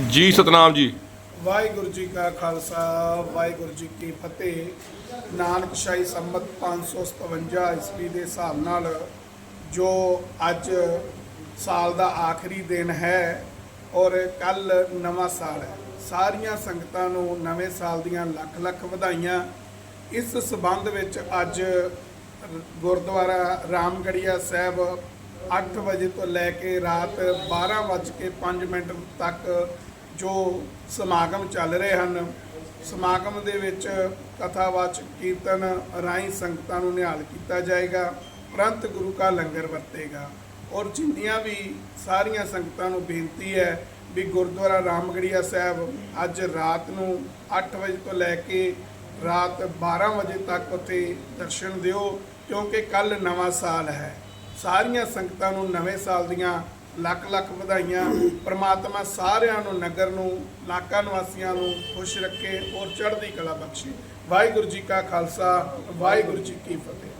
ਜੀ, ਸਤਨਾਮ ਜੀ। ਵਾਹਿਗੁਰੂ ਜੀ ਕਾ ਖਾਲਸਾ, ਵਾਹਿਗੁਰੂ ਜੀ ਕੀ ਫਤਿਹ। ਨਾਨਕ ਸ਼ਾਹੀ ਸੰਮਤ 557 ਈਸਵੀ ਦੇ ਹਿਸਾਬ ਨਾਲ ਜੋ ਅੱਜ ਸਾਲ ਦਾ ਆਖਰੀ ਦਿਨ ਹੈ ਔਰ ਕੱਲ ਨਵਾਂ ਸਾਲ ਹੈ। ਸਾਰੀਆਂ ਸੰਗਤਾਂ ਨੂੰ ਨਵੇਂ ਸਾਲ ਦੀਆਂ ਲੱਖ ਲੱਖ ਵਧਾਈਆਂ। ਇਸ ਸਬੰਧ ਵਿੱਚ ਅੱਜ ਗੁਰਦੁਆਰਾ ਰਾਮਗੜੀਆ ਸਾਹਿਬ 8 ਵਜੇ ਤੋਂ ਲੈ ਕੇ ਰਾਤ 12:05 ਮਿੰਟ ਤੱਕ ਜੋ ਸਮਾਗਮ ਚੱਲ ਰਹੇ ਹਨ, ਸਮਾਗਮ ਦੇ ਵਿੱਚ ਕਥਾਵਾਚਕ ਕੀਰਤਨ, ਰਾਹੀਂ ਸੰਗਤਾਂ ਨੂੰ ਨਿਹਾਲ ਕੀਤਾ ਜਾਏਗਾ, ਪ੍ਰੰਤ ਗੁਰੂ ਕਾ ਲੰਗਰ ਵਰਤੇਗਾ। ਔਰ ਜਿੰਨੀਆਂ ਵੀ ਸਾਰੀਆਂ ਸੰਗਤਾਂ ਨੂੰ ਬੇਨਤੀ ਹੈ ਵੀ ਗੁਰਦੁਆਰਾ ਰਾਮਗੜੀਆ ਸਾਹਿਬ ਅੱਜ ਰਾਤ ਨੂੰ 8 ਵਜੇ ਤੋਂ ਲੈ ਕੇ ਰਾਤ 12 ਵਜੇ ਤੱਕ ਉੱਥੇ ਦਰਸ਼ਨ ਦਿਓ, ਕਿਉਂਕਿ ਕੱਲ ਨਵਾਂ ਸਾਲ ਹੈ। ਸਾਰੀਆਂ ਸੰਗਤਾਂ ਨੂੰ ਨਵੇਂ ਸਾਲ ਦੀਆਂ ਲੱਖ ਲੱਖ ਵਧਾਈਆਂ। ਪ੍ਰਮਾਤਮਾ ਸਾਰਿਆਂ ਨੂੰ, ਨਗਰ ਨੂੰ, ਇਲਾਕਾ ਨਿਵਾਸੀਆਂ ਨੂੰ ਖੁਸ਼ ਰੱਖੇ ਔਰ ਚੜ੍ਹਦੀ ਕਲਾ ਬਖਸ਼ੇ। ਵਾਹਿਗੁਰੂ ਜੀ ਕਾ ਖਾਲਸਾ, ਵਾਹਿਗੁਰੂ ਜੀ ਕੀ ਫਤਿਹ।